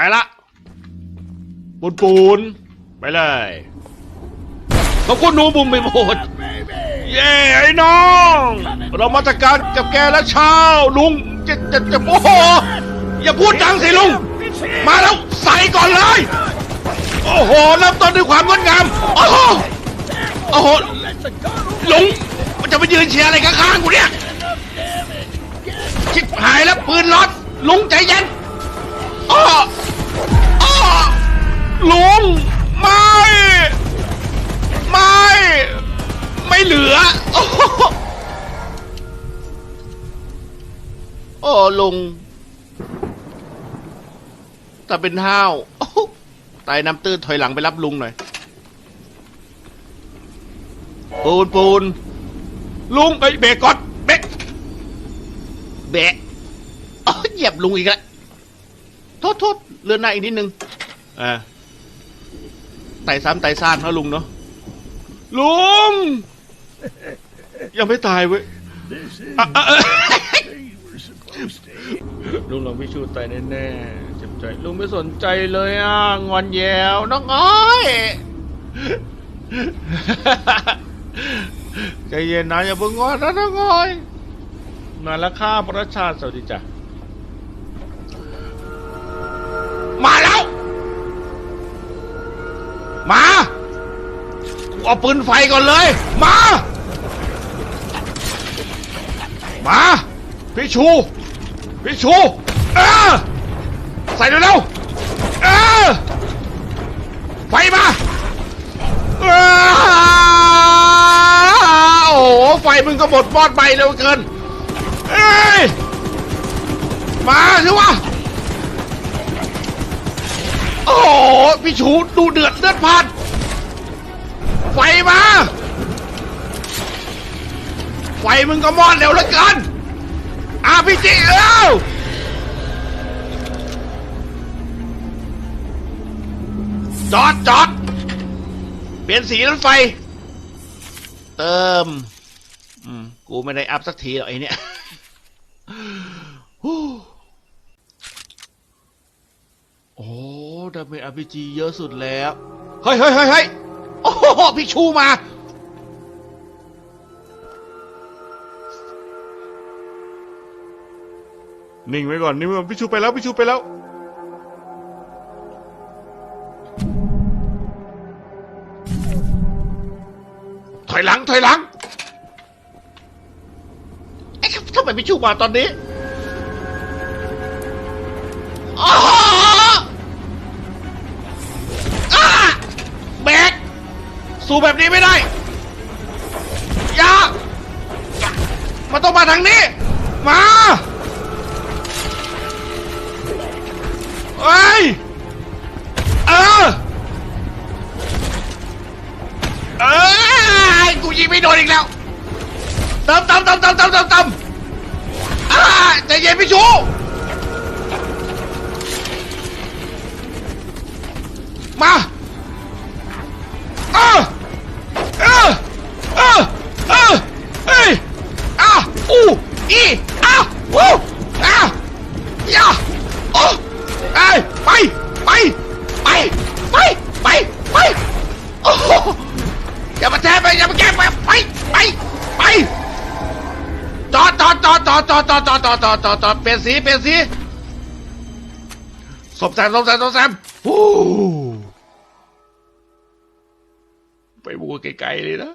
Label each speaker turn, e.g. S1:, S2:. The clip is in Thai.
S1: ไปละปูนปูนไปเลยขอบคุณหนูบุมไปหมดเย้ไอ้น้อง เรามาจัดการกับแกแล้วเช้าลุงจะจะจะโอ้โหอย่าพูดดังสิลุง มาแล้วใส่ก่อนเลย โอ้โหเริ่มต้นด้วยความงดงามโอ้โหโอ้โหลุงมันจะไปยืนเชียร์อะไรข้างๆกูเนี่ยชิบหายแล้วปืนรถลุงใจเย็นอ้ออ้อ อ้ลุงแต่เป็นห้าวโอ้โหตายน้ำตื้นถอยหลังไปรับลุงหน่อย ปูนปูน ลุงไอ้ยเบรกก่อนเบรกเบรกอ๋อเหยียบลุงอีกแล้วโทษโทษเลื่อนหน้าอีกนิดนึงอ่าไต่ซ้ำไต่ซ่านเนาะลุงเนาะลุง ยังไม่ตายเว้ยอะอะอะ ลุงลองพิชูตายแน่ๆเจ็บใจ ลุงไม่สนใจเลยอะ งอนแยวน้องอ้อยใจเย็นนะอย่าเพิ่งงอนนะน้องอ้อย มาแล้วข้าประชาติสวัสดีจ้ะ มาแล้ว มาเอาปืนไฟก่อนเลย มา มา พี่ชู พี่ชูเออใส่เร็วๆเออไฟมาเออโอ้โหไฟมึงก็หมดบอดไปเร็วเกินเอ้ยมาสิวะโอ้โหพี่ชูดูเดือดเลือดพล่านไฟมาไฟมึงก็มอดเร็วเหลือเกิน อาพีจีเอ้าจอดจอดเปลี่ยนสีรถไฟ เติม อืม กูไม่ได้อัพสักทีหรอกไอเนี่ยฮู้โอ้ดาเมจอาร์พีจีเยอะสุดแล้ว เฮ้ยเฮ้ยเฮ้ยเฮ้ยโอ้โหพี่ชูมา นิ่งไว้ก่อนนิ่งไว้ก่อนพี่ชูไปแล้วพี่ชูไปแล้ว ถอยหลังถอยหลังไอ้ครับทำไมพี่ชูมาตอนนี้อ้าวอ้าแบกสู้แบบนี้ไม่ได้อย่ามันต้องมาทางนี้ มา เฮ้ยเออเอ้ยกูยิงไม่โดนอีกแล้วเติมเติมเติมเติมเติมเติมเติมอ่าใจเย็นพี่ชูมาเออเออเออเออเอ้ยอะอู้อีอะวู้ อย่ามาแทะไปอย่ามาแกล้งไปไปไปไปจอดจอดจอดจอดจอดจอดจอดจอดจอดจอดจอดเปลี่ยนสีเปลี่ยนสีสมแซมสมแซมสมแซมฮู้ไปบูไกลๆเลยนะ